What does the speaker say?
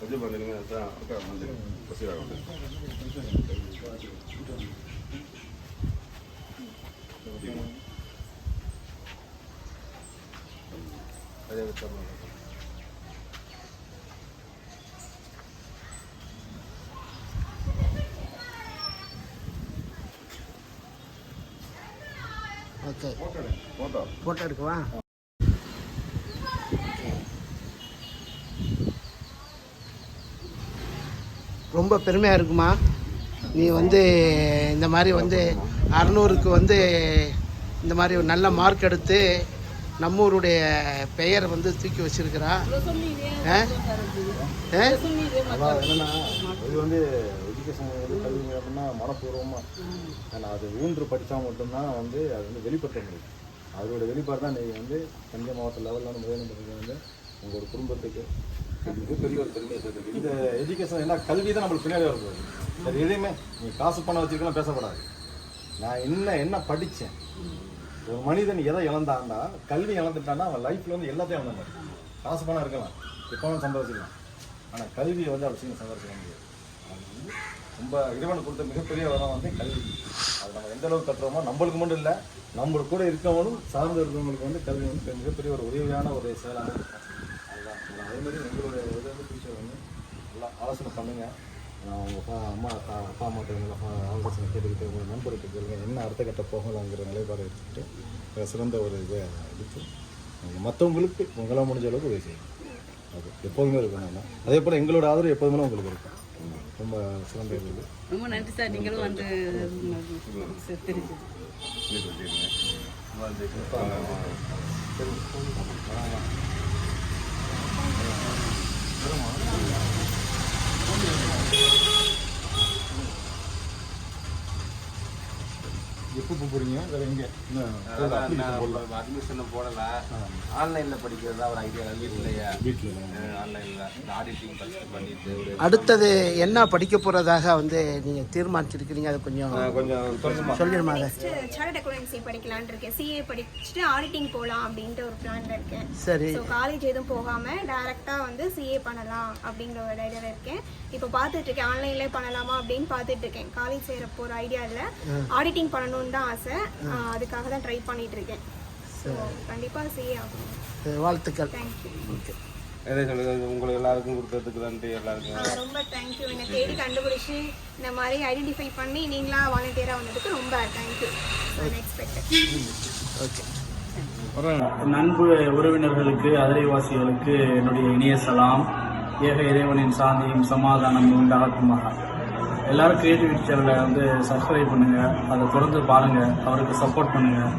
어제 만드는 건 아니라 아까 만드는 것이라고 합니다. வச்சா okay photo photo எடுக்கவா ரொம்ப பெருமையாக இருக்குமா? நீ வந்து இந்த மாதிரி வந்து அறநூறுக்கு வந்து இந்த மாதிரி ஒரு நல்ல மார்க் எடுத்து நம்மூருடைய பெயர் பெயரை வந்து தூக்கி வச்சிருக்கிறா. இது வந்து எஜுகேஷன் வந்து கல்வி அப்படின்னா மனப்பூர்வமாக ஏன்னா அது ஊன்று படித்தா மட்டும்தான் வந்து அது வந்து வெளிப்பட்ட முடியும் அதோட வெளிப்பாடு தான் நீங்கள் வந்து தஞ்சை மாவட்ட லெவலில் வந்து முதல் வந்து உங்களோட குடும்பத்துக்கு மிகப்பெரிய ஒரு பெருமையை சேர்த்துக்கு இந்த எஜுகேஷன் என்ன கல்வி தான் நம்மளுக்கு பின்னாடி வரப்போகுது அது எதையுமே நீ காசு பணம் வச்சுருக்கலாம் பேசப்படாது. நான் என்ன என்ன படித்தேன் ஒரு மனிதன் எதை இழந்தான்னா கல்வி இழந்துட்டான்னா அவன் லைஃப்ல வந்து எல்லாத்தையும் இழந்த மாதிரி. காசு பணம் இருக்கலாம். எப்போ சம்பாதிச்சிக்கலாம். ஆனால் கல்வியை வந்து அவசியம் சம்பாதிக்க முடியாது. அது வந்து ரொம்ப இறைவன் கொடுத்த மிகப்பெரிய வரம் வந்து கல்வி. அது நம்ம எந்த அளவுக்கு கட்டுறோமோ நம்மளுக்கு மட்டும் இல்லை நம்மளுக்கு கூட இருக்கவங்களும் சார்ந்து இருக்கிறவங்களுக்கு வந்து கல்வி வந்து மிகப்பெரிய ஒரு உதவியான ஒரு செயலாக இருக்கும். அதுதான். அதே மாதிரி எங்களுடைய உதவி வந்து வந்து நல்லா ஆலோசனை பண்ணுங்கள் நான் உங்கள் அப்பா அம்மா அப்பா அப்பா அம்மாட்ட நல்லா ஆலோசனை கேட்டுக்கிட்டு உங்கள் நண்பருக்கு கேளுங்க என்ன அடுத்த கட்ட போகலாங்கிற நிலைப்பாடு எடுத்துக்கிட்டு சிறந்த ஒரு இதை எடுத்து நீங்கள் மற்றவங்களுக்கு உங்களால் முடிஞ்ச அளவுக்கு உதவி செய்யுங்க அது எப்போதுமே இருக்கும் நம்ம. அதே போல் எங்களோட ஆதரவு எப்போதுமே உங்களுக்கு இருக்கும். ரொம்ப சிறந்த இது. ரொம்ப நன்றி சார். நீங்களும் வந்து தெரிஞ்சு எப்போ போகிறீங்க வேறு எங்கே? அட்மிஷன் போடல. ஆன்லைன்ல படிக்கிறதா ஒரு ஐடியா வீட்லயே? வீட்டில் ஆன்லைன்ல. ஆடிட்டிங் ஃபர்ஸ்ட் பண்ணிட்டு ஒரு அடுத்தது என்ன படிக்க போகிறதாக வந்து நீங்கள் தீர்மானிச்சிருக்கிறீங்க? அதை கொஞ்சம் கொஞ்சம் சொல்லுமா? சொல்லிடுமா சார்ட் அக்கௌண்டன்சி படிக்கலாம்னு இருக்கேன். சிஏ படிச்சுட்டு ஆடிட்டிங் போகலாம் அப்படின்ட்டு ஒரு பிளான்ல இருக்கேன். சரி. ஸோ காலேஜ் எதுவும் போகாம டைரக்டா வந்து சிஏ பண்ணலாம் அப்படிங்கிற ஒரு ஐடியால இருக்கேன். இப்போ பார்த்துட்டு இருக்கேன். ஆன்லைன்ல பண்ணலாமா அப்படின்னு பார்த்துட்டு இருக்கேன். காலேஜ் சேர போற ஐடியா இல்ல ஆடிட்டிங் பண்ணணும்னு தான் ஆசை. அதுக்காக தான் ட்ரை பண்ணிட்டு இருக்கேன் ஸோ கண்டிப்பா சிஏ ஆகணும் சரி, வாழ்த்துக்கள். தேங்க்யூ எதை சொல்லுங்க உங்களுக்கு எல்லாருக்கும் கொடுத்ததுக்கு நன்றி எல்லாருக்கும். ரொம்ப தேங்க்யூ என்னை தேடி கண்டுபிடிச்சி இந்த மாதிரி ஐடென்டிஃபை பண்ணி நீங்களா வாலண்டியராக வந்ததுக்கு ரொம்ப தேங்க்யூ ஓகே நண்பு உறவினர்களுக்கு அதிரைவாசிகளுக்கு என்னுடைய இனிய சலாம். ஏக இறைவனின் சாந்தியும் சமாதானம் உண்டாகுமாக எல்லாரும் கிரியேட்டிவிட்டி சேனலை வந்து சப்ஸ்கிரைப் பண்ணுங்கள் அதை தொடர்ந்து பாருங்கள் அவருக்கு சப்போர்ட் பண்ணுங்கள்